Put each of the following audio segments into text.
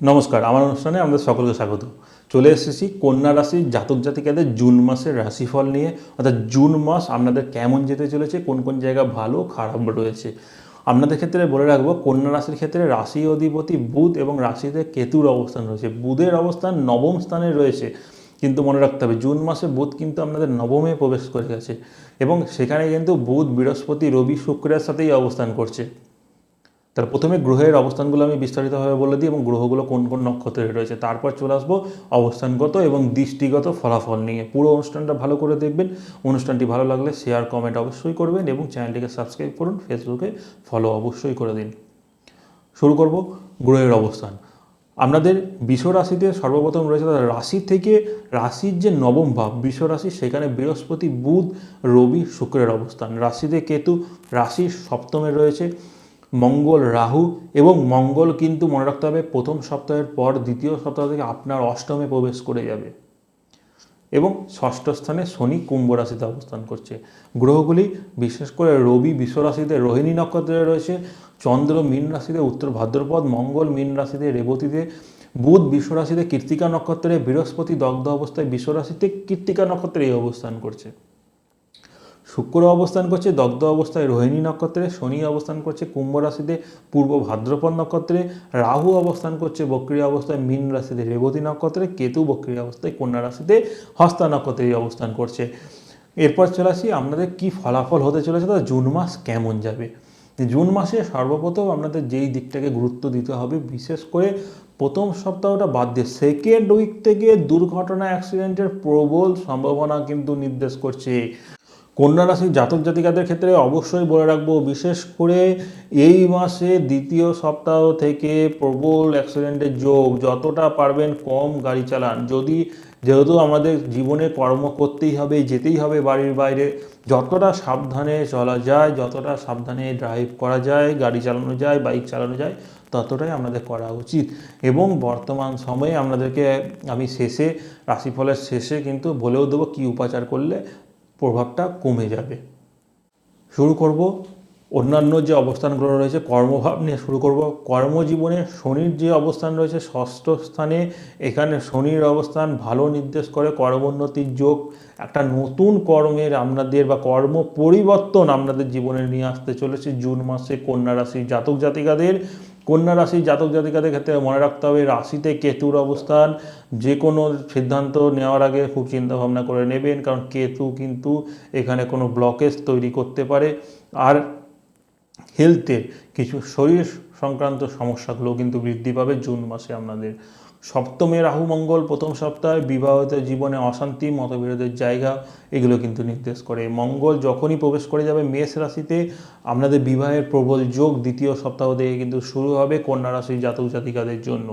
নমস্কার, আমার অনুষ্ঠানে আমাদের সকলকে স্বাগত। চলে এসেছি কন্যা রাশির জাতক জাতিকাদের জুন মাসের রাশিফল নিয়ে। অর্থাৎ জুন মাস আপনাদের কেমন যেতে চলেছে, কোন কোন জায়গা ভালো, খারাপ রয়েছে? আপনাদের ক্ষেত্রে বলে রাখব, কন্যা রাশির ক্ষেত্রে রাশি অধিপতি বুধ এবং রাশিতে কেতুর অবস্থান রয়েছে। বুধের অবস্থান নবম স্থানে রয়েছে, কিন্তু মনে রাখতে হবে, জুন মাসে বুধ কিন্তু আপনাদের নবমে প্রবেশ করে গেছে এবং সেখানে কিন্তু বুধ, বৃহস্পতি, রবি, শুক্রের সাথেই অবস্থান করছে। তার প্রথমে গ্রহের অবস্থানগুলো আমি বিস্তারিতভাবে বলে দিই এবং গ্রহগুলো কোন কোন নক্ষত্রে রয়েছে। তারপর চলে আসব অবস্থানগত এবং দৃষ্টিগত ফলাফল নিয়ে। পুরো অনুষ্ঠানটা ভালো করে দেখবেন। অনুষ্ঠানটি ভালো লাগলে শেয়ার কমেন্ট অবশ্যই করবেন এবং চ্যানেলটিকে সাবস্ক্রাইব করুন ফেসবুকে ফলো অবশ্যই করে দিন। শুরু করব গ্রহের অবস্থান। আপনাদের বিশ্ব রাশিতে সর্বপ্রথম রয়েছে তাদের রাশি থেকে রাশির যে নবম ভাব বিশ্ব রাশি, সেখানে বৃহস্পতি, বুধ, রবি, শুক্রের অবস্থান। রাশিতে কেতু রাশির সপ্তমে রয়েছে। মঙ্গল রাহু এবং মঙ্গল কিন্তু মনে রাখতে হবে প্রথম সপ্তাহের পর দ্বিতীয় সপ্তাহ থেকে আপনার অষ্টমে প্রবেশ করে যাবে। এবং ষষ্ঠ স্থানে শনি কুম্ভ রাশিতে অবস্থান করছে। গ্রহগুলি বিশেষ করে রবি, বিশ্ব রাশিতে রোহিণী নক্ষত্রে রয়েছে, চন্দ্র মীন রাশিতে উত্তর ভাদ্রপদ, মঙ্গল মীন রাশিতে রেবতীতে বুধ, বিশ্ব রাশিতে কৃত্তিকা নক্ষত্রে বৃহস্পতি দগ্ধ অবস্থায়, বিশ্ব রাশিতে কৃত্তিকা নক্ষত্রে এই অবস্থান করছে। শুক্র অবস্থান করছে, দগ্ধ অবস্থায় রোহিণী নক্ষত্রে, শনি অবস্থান করছে কুম্ভ রাশিতে, পূর্ব ভাদ্রপদ নক্ষত্রে, রাহু অবস্থান করছে বক্রিয় অবস্থায়, মীন রাশিতে রেবতী নক্ষত্রে, কেতু বক্রিয় অবস্থায় কন্যা রাশিতে হস্তা নক্ষত্রে অবস্থান করছে। এরপর চলে আসি, আপনাদের কী ফলাফল হতে চলেছে তা, জুন মাস কেমন যাবে? জুন মাসে সর্বপ্রথম আপনাদের যেই দিকটাকে গুরুত্ব দিতে হবে, বিশেষ করে প্রথম সপ্তাহটা বাদ দিয়ে সেকেন্ড উইক থেকে দুর্ঘটনা অ্যাক্সিডেন্টের প্রবল সম্ভাবনা কিন্তু নির্দেশ করছে। কন্যা রাশির জাতক জাতিকাদের ক্ষেত্রে অবশ্যই বলে রাখব, বিশেষ করে এই মাসে দ্বিতীয় সপ্তাহ থেকে প্রবল অ্যাক্সিডেন্টের যোগ, যতটা পারবেন কম গাড়ি চালান। যদি যেহেতু আমাদের জীবনে কর্ম করতেই হবে, যেতেই হবে বাড়ির বাইরে, যতটা সাবধানে চলা যায়, যতটা সাবধানে ড্রাইভ করা যায়, গাড়ি চালানো যায় বাইক চালানো যায়, ততটাই আমাদের করা উচিত। এবং বর্তমান সময়ে আপনাদেরকে আমি শেষে, রাশিফলের শেষে কিন্তু বলেও দেবো কী উপাচার করলে প্রভাবটা কমে যাবে। শুরু করব অন্যান্য যে অবস্থান গ্রহ রয়েছে, কর্মভাব নিয়ে শুরু করব। কর্মজীবনে শনির যে অবস্থান রয়েছে, ষষ্ঠ স্থানে এখানে শনির অবস্থান, ভালো নির্দেশ করে কর্মোন্নতির যোগ, একটা নতুন কর্মের আপনাদের বা কর্ম পরিবর্তন আপনাদের জীবনে নিয়ে আসতে চলেছে জুন মাসে কন্যা রাশির জাতক জাতিকাদের। কন্যা রাশির জাতক জাতিকাদের ক্ষেত্রে মনে রাখতে হবে, রাশিতে কেতুর অবস্থান যে কোনো সিদ্ধান্ত নেওয়ার আগে খুব চিন্তা ভাবনা করে নেবেন, কারণ কেতু কিন্তু এখানে কোনো ব্লকেজ তৈরি করতে পারে। আর হেলথের কিছু শরীর সংক্রান্ত সমস্যাগুলো কিন্তু বৃদ্ধি পাবে জুন মাসে আপনাদের। সপ্তমে রাহু মঙ্গল প্রথম সপ্তাহে, বিবাহিত জীবনে অশান্তি, মতবিরোধের জায়গা, এগুলো কিন্তু নির্দেশ করে। মঙ্গল যখনই প্রবেশ করে যাবে মেষ রাশিতে, আপনাদের বিবাহের প্রবল যোগ দ্বিতীয় সপ্তাহ থেকে কিন্তু শুরু হবে কন্যা রাশির জাতক জাতিকাদের জন্য।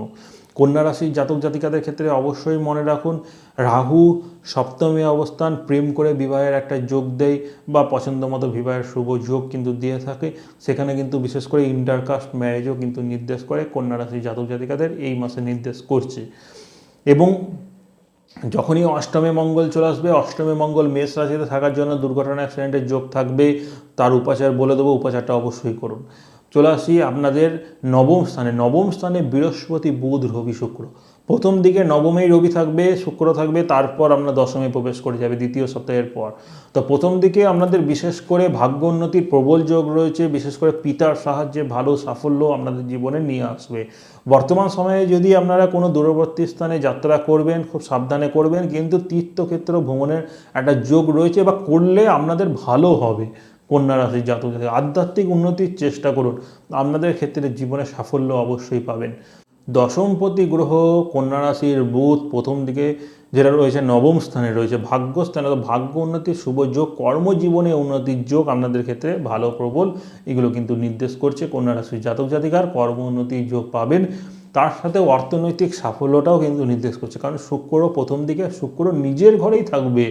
কন্যা রাশির জাতক জাতিকাদের ক্ষেত্রে অবশ্যই মনে রাখুন, রাহু সপ্তমী অবস্থান, প্রেম করে বিবাহের একটা যোগ দেয় বা পছন্দ মতো বিবাহের শুভ যোগ কিন্তু দিয়ে থাকে। সেখানে কিন্তু বিশেষ করে ইন্টারকাস্ট ম্যারেজও কিন্তু নির্দেশ করে, কন্যা রাশির জাতক জাতিকাদের এই মাসে নির্দেশ করছে। এবং যখনই অষ্টমে মঙ্গল চলে আসবে, অষ্টমে মঙ্গল মেষ রাশিতে থাকার জন্য দুর্ঘটনা অ্যাক্সিডেন্টের যোগ থাকবে, তার উপাচার বলে দেবো, উপাচারটা অবশ্যই করুন। চলে আসি আপনাদের নবম স্থানে। নবম স্থানে বৃহস্পতি, বুধ, রবি, শুক্র। প্রথম দিকে নবমেই রবি থাকবে, শুক্র থাকবে, তারপর আমরা দশমে প্রবেশ করে যাবে দ্বিতীয় সপ্তাহের পর। তো প্রথম দিকে আপনাদের বিশেষ করে ভাগ্য উন্নতির প্রবল যোগ রয়েছে, বিশেষ করে পিতার সাহায্যে ভালো সাফল্য আপনাদের জীবনে নিয়ে আসবে। বর্তমান সময়ে যদি আপনারা কোনো দূরবর্তী স্থানে যাত্রা করবেন, খুব সাবধানে করবেন, কিন্তু তীর্থক্ষেত্র ভ্রমণের একটা যোগ রয়েছে বা করলে আপনাদের ভালো হবে। কন্যা রাশির জাতক আধ্যাত্মিক উন্নতির চেষ্টা করুন। আপনাদের ক্ষেত্রে জীবনে সাফল্য অবশ্যই পাবেন। দশমপতি গ্রহ কন্যা রাশির বুধ প্রথম দিকে যেটা রয়েছে, নবম স্থানে রয়েছে। ভাগ্য স্থানে তো ভাগ্য উন্নতির শুভ যোগ, কর্মজীবনে উন্নতির যোগ আপনাদের ক্ষেত্রে ভালো, প্রবল এগুলো কিন্তু নির্দেশ করছে কন্যা রাশির জাতক জাতিকার। কর্ম উন্নতির যোগ পাবেন। তার সাথে অর্থনৈতিক সাফল্যটাও কিন্তু নির্দেশ করছে। কারণ শুক্র প্রথম দিকে, শুক্র নিজের ঘরেই থাকবে।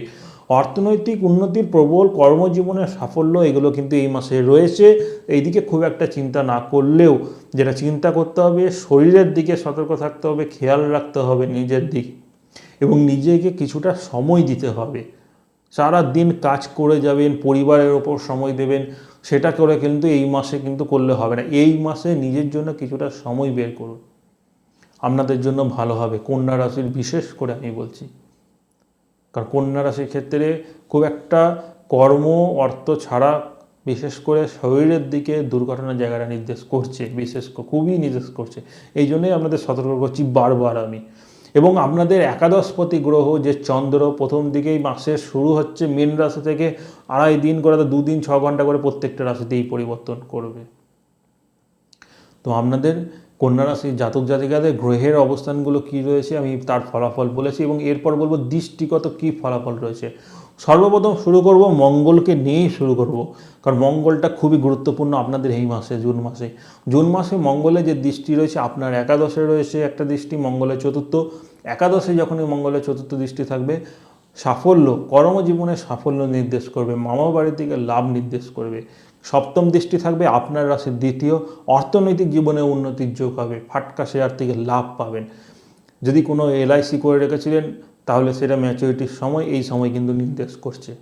অর্থনৈতিক উন্নতির প্রবল কর্মজীবনের সাফল্য, এগুলো কিন্তু এই মাসে রয়েছে। এইদিকে খুব একটা চিন্তা না করলেও যেটা চিন্তা করতে হবে, শরীরের দিকে সতর্ক থাকতে হবে, খেয়াল রাখতে হবে নিজের দিক এবং নিজেকে কিছুটা সময় দিতে হবে। সারা দিন কাজ করে যাবেন, পরিবারের ওপর সময় দেবেন, সেটা করে কিন্তু এই মাসে কিন্তু করলে হবে না। এই মাসে নিজের জন্য কিছুটা সময় বের করুন। আপনাদের জন্য ভালো হবে। কন্যা রাশির বিশেষ করে আমি বলছি। কারণ কন্যা রাশির ক্ষেত্রে খুব একটা কর্ম, অর্থ ছাড়া বিশেষ করে শরীরের দিকে দুর্ঘটনার জায়গাটা নির্দেশ করছে, বিশেষ করে খুবই নির্দেশ করছে। এই জন্যই আপনাদের সতর্ক করছি বারবার আমি। এবং আপনাদের একাদশপতি গ্রহ যে চন্দ্র প্রথম দিকেই মাসের শুরু হচ্ছে, মীন রাশি থেকে আড়াই দিন করে তো দুদিন, ছ ঘণ্টা করে প্রত্যেকটা রাশিতেই পরিবর্তন করবে। তো আপনাদের কন্যা রাশির জাতক জাতিকাদের গ্রহের অবস্থানগুলো কি রয়েছে, আমি তার ফলাফল বলেছি এবং এরপর বলব দৃষ্টিগত কি ফলাফল রয়েছে। সর্বপ্রথম শুরু করব মঙ্গলকে নিয়েই শুরু করব, কারণ মঙ্গলটা খুবই গুরুত্বপূর্ণ আপনাদের এই মাসে, জুন মাসে। জুন মাসে মঙ্গলে যে দৃষ্টি রয়েছে, আপনার একাদশে রয়েছে একটা দৃষ্টি মঙ্গলের চতুর্থ। একাদশে যখনই মঙ্গলের চতুর্থ দৃষ্টি থাকবে, সাফল্য, কর্মজীবনে সাফল্য নির্দেশ করবে মামা বাড়ির দিকে লাভ নির্দেশ করবে। সপ্তম দৃষ্টি থাকবে আপনার রাশির দ্বিতীয়। অর্থনৈতিক জীবনে উন্নতির যোগ হবে। ফাটকা শেয়ার থেকে লাভ পাবেন। যদি কোনো এলআইসি করে রেখেছিলেন, তাহলে সেটা ম্যাচুরিটির সময়, এই সময় কিন্তু নির্দেশ করছে।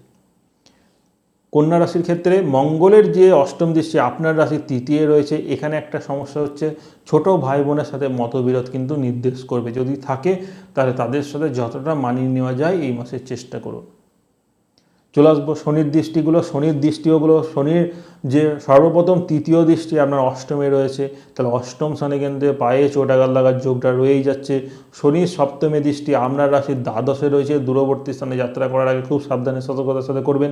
কন্যা রাশির ক্ষেত্রে মঙ্গলের যে অষ্টম দৃষ্টি আপনার রাশির তৃতীয় রয়েছে, এখানে একটা সমস্যা হচ্ছে, ছোট ভাই বোনের সাথে মতবিরোধ কিন্তু নির্দেশ করবে। যদি থাকে, তাহলে তাদের সাথে যতটা মানিয়ে নেওয়া যায়, এই মাসের চেষ্টা করুন। চলে আসব শনির দৃষ্টিগুলো শনির দৃষ্টিগুলো, শনির যে সর্বপ্রথম তৃতীয় দৃষ্টি আপনার অষ্টমে রয়েছে, তাহলে অষ্টম স্থানে কিন্তু পায়ে চোট আঘাত লাগার যোগটা রয়েই যাচ্ছে। শনির সপ্তমে দৃষ্টি আপনার রাশির দ্বাদশে রয়েছে, দূরবর্তী স্থানে যাত্রা করার আগে খুব সাবধানে সতর্কতার সাথে করবেন।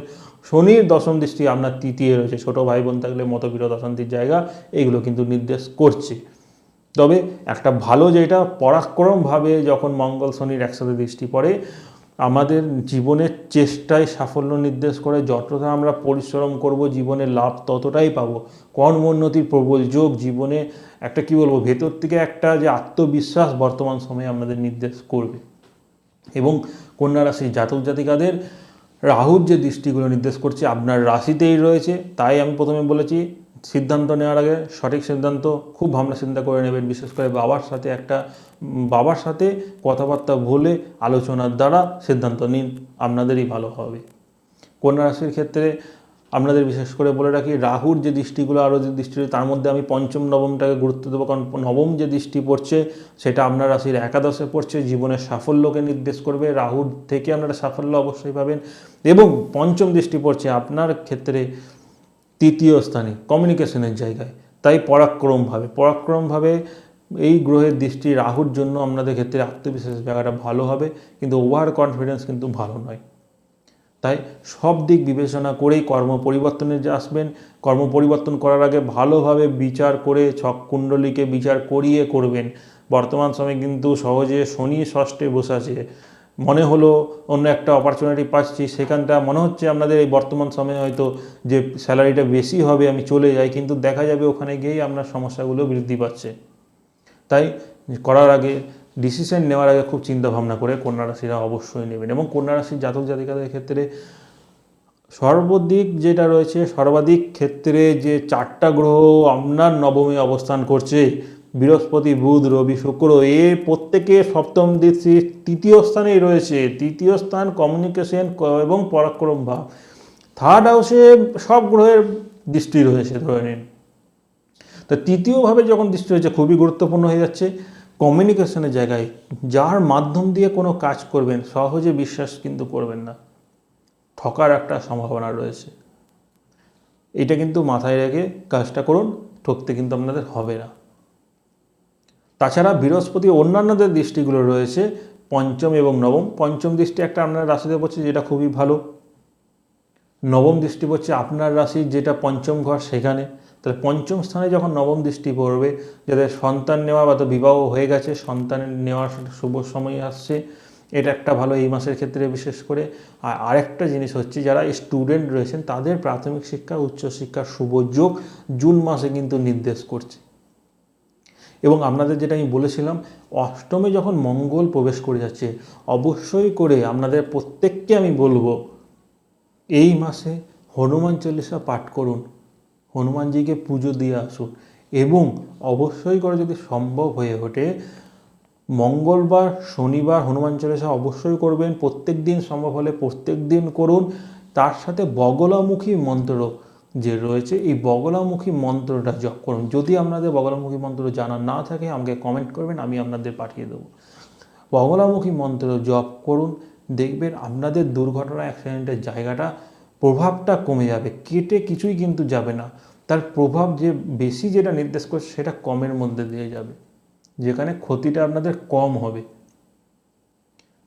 শনির দশম দৃষ্টি আপনার তৃতীয় রয়েছে, ছোট ভাই বোন থাকলে মতবিরোধ, অশান্তির জায়গা, এগুলো কিন্তু নির্দেশ করছে। তবে একটা ভালো যেটা, পরাক্রমভাবে যখন মঙ্গল শনির একসাথে দৃষ্টি পড়ে আমাদের জীবনের চেষ্টায় সাফল্য নির্দেশ করে, যতটা আমরা পরিশ্রম করব জীবনে লাভ ততটাই পাবো। কর্মোন্নতির প্রবল যোগ, জীবনে একটা কি বলব, ভেতর থেকে একটা যে আত্মবিশ্বাস বর্তমান সময়ে আমাদের নির্দেশ করবে। এবং কন্যা রাশির জাতক জাতিকাদের রাহুর যে দৃষ্টিগুলো নির্দেশ করছে, আপনার রাশিতেই রয়েছে। তাই আমি প্রথমে বলেছি সিদ্ধান্ত নেওয়ার আগে সঠিক সিদ্ধান্ত, খুব ভাবনা চিন্তা করে নেবেন, বিশেষ করে বাবার সাথে একটা, বাবার সাথে কথাবার্তা বলে আলোচনার দ্বারা সিদ্ধান্ত নিন, আপনাদেরই ভালো হবে। কন্যা রাশির ক্ষেত্রে আপনাদের বিশেষ করে বলে রাখি, রাহুর যে দৃষ্টিগুলো, আরও যে দৃষ্টি তার মধ্যে আমি পঞ্চম, নবমটাকে গুরুত্ব দেবো, কারণ নবম যে দৃষ্টি পড়ছে, সেটা আপনার রাশির একাদশে পড়ছে, জীবনের সাফল্যকে নির্দেশ করবে, রাহুর থেকে আপনারা সাফল্য অবশ্যই পাবেন। এবং পঞ্চম দৃষ্টি পড়ছে, আপনার ক্ষেত্রে তৃতীয় স্থানে কমিউনিকেশনের জায়গায়। তাই পরাক্রমভাবে পরাক্রমভাবে এই গ্রহের দৃষ্টি রাহুর জন্য আপনাদের ক্ষেত্রে আত্মবিশ্বাস জায়গাটা ভালো হবে, কিন্তু ওভার কনফিডেন্স কিন্তু ভালো নয়। তাই সব দিক বিবেচনা করেই কর্ম পরিবর্তনে যে আসবেন, কর্ম পরিবর্তন করার আগে ভালোভাবে বিচার করে ছক কুণ্ডলীকে বিচার করিয়ে করবেন। বর্তমান সময়ে কিন্তু সহজে শনি ষষ্ঠে বসে আছে। মনে হলো অন্য একটা অপরচুনিটি পাচ্ছি, সেখানটা মনে হচ্ছে আপনাদের এই বর্তমান সময়ে হয়তো যে স্যালারিটা বেশি হবে, আমি চলে যাই, কিন্তু দেখা যাবে ওখানে গিয়েই আপনার সমস্যাগুলো বৃদ্ধি পাচ্ছে। তাই করার আগে ডিসিশন নেওয়ার আগে খুব চিন্তা ভাবনা করে কন্যা রাশিরা অবশ্যই নেবেন এবং কন্যা রাশির জাতক জাতিকাদের ক্ষেত্রে সর্বাধিক যেটা রয়েছে, সর্বাধিক ক্ষেত্রে যে চারটা গ্রহ আপনার নবমে অবস্থান করছে বৃহস্পতি, বুধ, রবি, শুক্র এ প্রত্যেকে সপ্তম দৃষ্টি, তৃতীয় স্থানেই রয়েছে। তৃতীয় স্থান কমিউনিকেশন এবং পরাক্রম ভাব। থার্ড হাউসে সব গ্রহের দৃষ্টি রয়েছে, ধরে নিন। তো তৃতীয়ভাবে যখন দৃষ্টি হয়েছে খুবই গুরুত্বপূর্ণ হয়ে যাচ্ছে কমিউনিকেশনের জায়গায়। যার মাধ্যম দিয়ে কোনো কাজ করবেন, সহজে বিশ্বাস কিন্তু করবেন না। ঠকার একটা সম্ভাবনা রয়েছে। এটা কিন্তু মাথায় রেখে কাজটা করুন, ঠকতে কিন্তু আপনাদের হবে না। তাছাড়া বৃহস্পতি অন্যান্যদের দৃষ্টিগুলো রয়েছে, পঞ্চম এবং নবম। পঞ্চম দৃষ্টি একটা আপনার রাশিতে পড়ছে, যেটা খুবই ভালো। নবম দৃষ্টি পড়ছে আপনার রাশির যেটা পঞ্চম ঘর সেখানে। তাহলে পঞ্চম স্থানে যখন নবম দৃষ্টি পড়বে, যাদের সন্তান নেওয়া বা তো বিবাহ হয়ে গেছে সন্তান নেওয়ার শুভ সময় আসছে, এটা একটা ভালো এই মাসের ক্ষেত্রে বিশেষ করে। আর আরেকটা জিনিস হচ্ছে, যারা স্টুডেন্ট রয়েছেন, তাদের প্রাথমিক শিক্ষা উচ্চশিক্ষার শুভ যোগ জুন মাসে কিন্তু নির্দেশ করছে। এবং আপনাদের যেটা আমি বলেছিলাম, অষ্টমে যখন মঙ্গল প্রবেশ করে যাচ্ছে, অবশ্যই করে আপনাদের প্রত্যেককে আমি বলব, এই মাসে হনুমান চল্লিশা পাঠ করুন, হনুমানজিকে পুজো দিয়ে আসুন এবং অবশ্যই করে যদি সম্ভব হয়ে ওঠে, মঙ্গলবার, শনিবার হনুমান চল্লিশা অবশ্যই করবেন প্রত্যেক দিন সম্ভব হলে প্রত্যেক দিন করুন, তার সাথে বগলামুখী মন্ত্র যে রয়েছে, এই বগলামুখী মন্ত্রটা জপ করুন। যদি আপনাদের বগলামুখী মন্ত্র জানা না থাকে, আমাকে কমেন্ট করবেন, আমি আপনাদের পাঠিয়ে দেবো। বগলামুখী মন্ত্র জপ করুন, দেখবেন আপনাদের দুর্ঘটনা অ্যাক্সিডেন্টের জায়গাটা, প্রভাবটা কমে যাবে, কেটে কিছুই কিন্তু যাবে না। তার প্রভাব যে বেশি যেটা নির্দেশ করছে, সেটা কমের মধ্যে দিয়ে যাবে, যেখানে ক্ষতিটা আপনাদের কম হবে।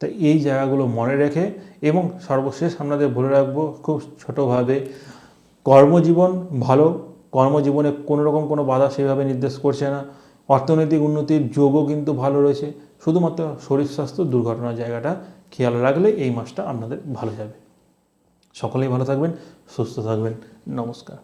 তো এই জায়গাগুলো মনে রেখে এবং সর্বশেষ আপনাদের বলে রাখব, খুব ছোটোভাবে কর্মজীবন ভালো, কর্মজীবনে কোনো রকম কোনো বাধা সেভাবে নির্দেশ করছে না। অর্থনৈতিক উন্নতির যোগও কিন্তু ভালো রয়েছে। শুধুমাত্র শরীর স্বাস্থ্য দুর্ঘটনার জায়গাটা খেয়াল রাখলে এই মাসটা আপনাদের ভালো যাবে। সকলেই ভালো থাকবেন, সুস্থ থাকবেন। নমস্কার।